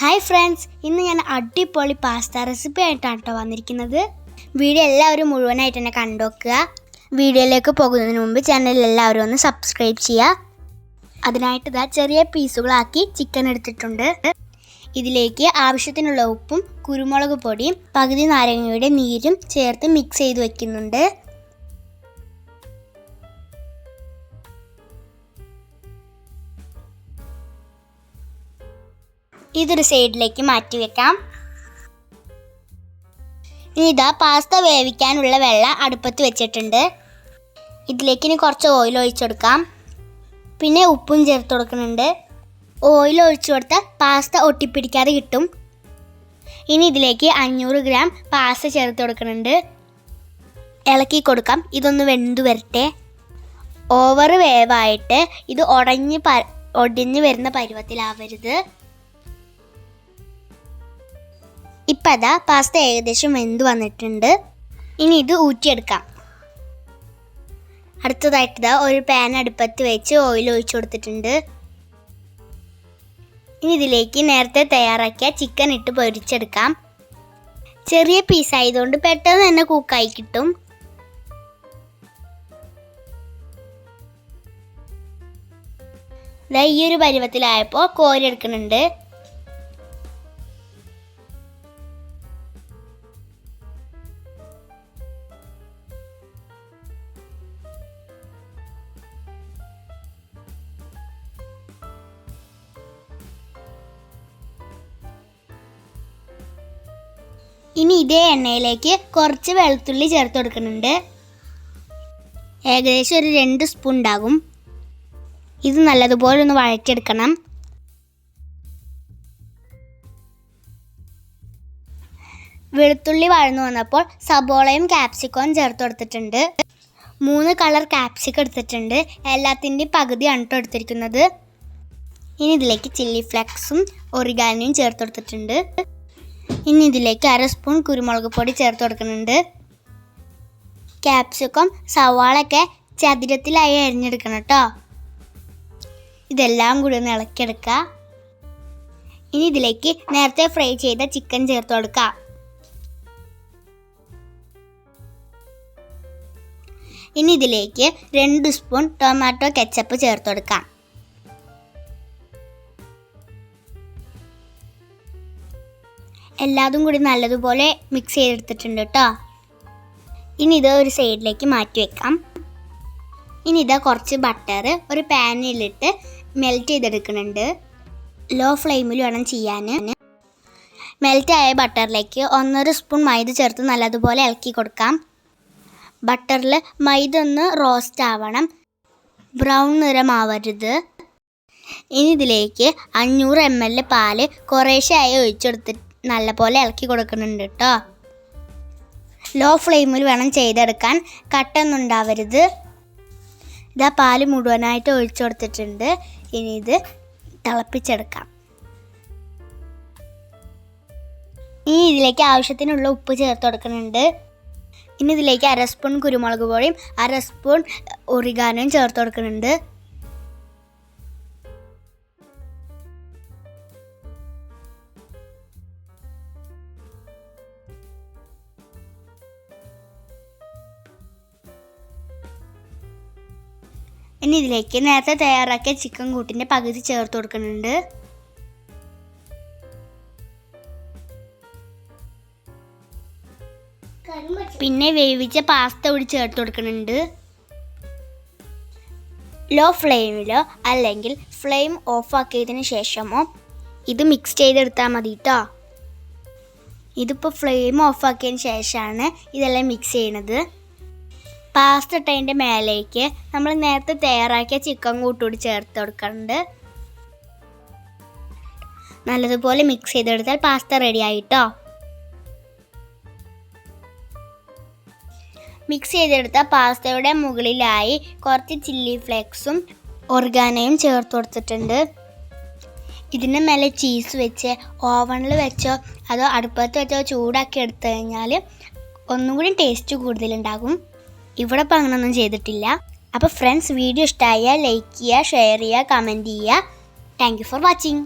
Hi friends ഇന്ന് ഞാൻ അടിപൊളി പാസ്ത റെസിപ്പി ആയിട്ടാണ് കേട്ടോ വന്നിരിക്കുന്നത്. വീഡിയോ എല്ലാവരും മുഴുവനായിട്ട് തന്നെ കണ്ടുവെക്കുക വീഡിയോയിലേക്ക് പോകുന്നതിന് മുമ്പ് ചാനൽ എല്ലാവരും ഒന്ന് സബ്സ്ക്രൈബ് ചെയ്യുക. അതിനായിട്ട് ഇതാ ചെറിയ പീസുകളാക്കി ചിക്കൻ എടുത്തിട്ടുണ്ട്. ഇതിലേക്ക് ആവശ്യത്തിനുള്ള ഉപ്പും കുരുമുളക് പൊടിയും പകുതി നാരങ്ങയുടെ നീരും ചേർത്ത് മിക്സ് ചെയ്ത് വെക്കുന്നുണ്ട്. ഇതൊരു സൈഡിലേക്ക് മാറ്റി വെക്കാം. ഇനി ഇതാ പാസ്ത വേവിക്കാനുള്ള വെള്ളം അടുപ്പത്ത് വെച്ചിട്ടുണ്ട്. ഇതിലേക്ക് ഇനി കുറച്ച് ഓയിൽ ഒഴിച്ചെടുക്കാം പിന്നെ ഉപ്പും ചേർത്ത് കൊടുക്കുന്നുണ്ട്. ഓയിൽ ഒഴിച്ചു കൊടുത്താൽ പാസ്ത ഒട്ടിപ്പിടിക്കാതെ കിട്ടും. ഇനി ഇതിലേക്ക് അഞ്ഞൂറ് ഗ്രാം പാസ്ത ചേർത്ത് കൊടുക്കുന്നുണ്ട്. ഇളക്കി കൊടുക്കാം. ഇതൊന്ന് വെന്തു വരട്ടെ. ഓവർ വേവായിട്ട് ഇത് ഉടഞ്ഞ് പ ഒടിഞ്ഞ് വരുന്ന പരുവത്തിലാവരുത്. ഇപ്പം അതാ പാസ്ത ഏകദേശം വെന്ത് വന്നിട്ടുണ്ട്. ഇനി ഇത് ഊറ്റിയെടുക്കാം. അടുത്തതായിട്ട് ഇതാ ഒരു പാൻ അടുപ്പത്ത് വെച്ച് ഓയിൽ ഒഴിച്ചു കൊടുത്തിട്ടുണ്ട്. ഇനി ഇതിലേക്ക് നേരത്തെ തയ്യാറാക്കിയ ചിക്കൻ ഇട്ട് പൊരിച്ചെടുക്കാം. ചെറിയ പീസ് ആയതുകൊണ്ട് പെട്ടെന്ന് തന്നെ കുക്കായി കിട്ടും. ഈ ഒരു പരുവത്തിലായപ്പോൾ കോരി എടുക്കുന്നുണ്ട്. ഇനി ഇതേ എണ്ണയിലേക്ക് കുറച്ച് വെളുത്തുള്ളി ചേർത്ത് കൊടുക്കുന്നുണ്ട്. ഏകദേശം ഒരു രണ്ട് സ്പൂൺ ഉണ്ടാകും. ഇത് നല്ലതുപോലെ ഒന്ന് വഴറ്റിയെടുക്കണം. വെളുത്തുള്ളി വഴന്നു വന്നപ്പോൾ സബോളയും ക്യാപ്സിക്കോയും ചേർത്ത് കൊടുത്തിട്ടുണ്ട്. മൂന്ന് കളർ ക്യാപ്സിക്കം എടുത്തിട്ടുണ്ട്. എല്ലാത്തിന്റെയും പകുതിയാണ് കേട്ടോ എടുത്തിരിക്കുന്നത്. ഇനി ഇതിലേക്ക് ചില്ലി ഫ്ലെക്സും ഒറിഗാനിയും ചേർത്ത് കൊടുത്തിട്ടുണ്ട്. ഇനി ഇതിലേക്ക് അര സ്പൂൺ കുരുമുളക് പൊടി ചേർത്ത് കൊടുക്കുന്നുണ്ട്. ക്യാപ്സിക്കം സവാളൊക്കെ ചതുരത്തിലായി അരിഞ്ഞെടുക്കണം കേട്ടോ ഇതെല്ലാം കൂടി ഒന്ന് ഇളക്കിയെടുക്കുക. ഇനി ഇതിലേക്ക് നേരത്തെ ഫ്രൈ ചെയ്ത ചിക്കൻ ചേർത്ത് കൊടുക്കുക. ഇനി ഇതിലേക്ക് രണ്ട് സ്പൂൺ ടൊമാറ്റോ കെച്ചപ്പ് ചേർത്ത് കൊടുക്കാം. എല്ലാതും കൂടി നല്ലതുപോലെ മിക്സ് ചെയ്തെടുത്തിട്ടുണ്ട് കേട്ടോ ഇനി ഇത് ഒരു സൈഡിലേക്ക് മാറ്റി വെക്കാം. ഇനി ഇതാ കുറച്ച് ബട്ടർ ഒരു പാനിലിട്ട് മെൽറ്റ് ചെയ്തെടുക്കുന്നുണ്ട്. ലോ ഫ്ലെയിമിൽ വേണം ചെയ്യാൻ മെൽറ്റ് ആയ ബട്ടറിലേക്ക് ഒന്നര സ്പൂൺ മൈദ ചേർത്ത് നല്ലതുപോലെ ഇളക്കി കൊടുക്കാം. ബട്ടറിൽ മൈദ ഒന്ന് റോസ്റ്റ് ആവണം. ബ്രൗൺ നിറമാവരുത്. ഇനി ഇതിലേക്ക് അഞ്ഞൂറ് എം എൽ പാൽ കുറേശ്ശെയായി ഒഴിച്ചെടുത്തിട്ട് നല്ലപോലെ ഇളക്കി കൊടുക്കുന്നുണ്ട് കേട്ടോ ലോ ഫ്ലെയിമിൽ വേണം ചെയ്തെടുക്കാൻ. കട്ടൊന്നും ഉണ്ടാവരുത് ഇതാ പാൽ മുഴുവനായിട്ട് ഒഴിച്ചു കൊടുത്തിട്ടുണ്ട്. ഇനി ഇത് തിളപ്പിച്ചെടുക്കാം. ഇനി ഇതിലേക്ക് ആവശ്യത്തിനുള്ള ഉപ്പ് ചേർത്ത് കൊടുക്കുന്നുണ്ട്. ഇനി ഇതിലേക്ക് അര സ്പൂൺ കുരുമുളക് പൊടിയും അര സ്പൂൺ ഒറിഗാനോയും ചേർത്ത് കൊടുക്കുന്നുണ്ട്. ഇനി ഇതിലേക്ക് നേരത്തെ തയ്യാറാക്കിയ ചിക്കൻ കൂട്ടിന്റെ പകുതി ചേർത്ത് കൊടുക്കുന്നുണ്ട്. പിന്നെ വേവിച്ച പാസ്ത കൂടി ചേർത്ത് കൊടുക്കുന്നുണ്ട്. ലോ ഫ്ലെയിമിലോ അല്ലെങ്കിൽ ഫ്ലെയിം ഓഫ് ആക്കിയതിന് ശേഷമോ ഇത് മിക്സ് ചെയ്തെടുത്താൽ മതി കേട്ടോ ഇതിപ്പോൾ ഫ്ലെയിം ഓഫ് ആക്കിയതിന് ശേഷമാണ് ഇതെല്ലാം മിക്സ് ചെയ്യണത്. പാസ്ത ഇട്ടതിന്റെ മേലേക്ക് നമ്മൾ നേരത്തെ തയ്യാറാക്കിയ ചിക്കൻ കൂട്ടുകൂടി ചേർത്ത് കൊടുക്കുന്നുണ്ട് നല്ലതുപോലെ മിക്സ് ചെയ്തെടുത്താൽ പാസ്ത റെഡി ആയിട്ടോ. മിക്സ് ചെയ്തെടുത്ത പാസ്തയുടെ മുകളിലായി കുറച്ച് ചില്ലി ഫ്ലേക്സും ഒർഗാനയും ചേർത്ത് കൊടുത്തിട്ടുണ്ട്. ഇതിന് മേലെ ചീസ് വെച്ച് ഓവണിൽ വെച്ചോ അതോ അടുപ്പത്ത് വെച്ചോ ചൂടാക്കി എടുത്തു കഴിഞ്ഞാൽ ഒന്നും കൂടി ടേസ്റ്റ് കൂടുതലുണ്ടാകും. ഇവിടെ ഇപ്പം അങ്ങനൊന്നും ചെയ്തിട്ടില്ല. അപ്പോൾ ഫ്രണ്ട്സ് വീഡിയോ ഇഷ്ടമായാൽ ലൈക്ക് ചെയ്യുക ഷെയർ ചെയ്യുക കമന്റ് ചെയ്യുക. Thank you for watching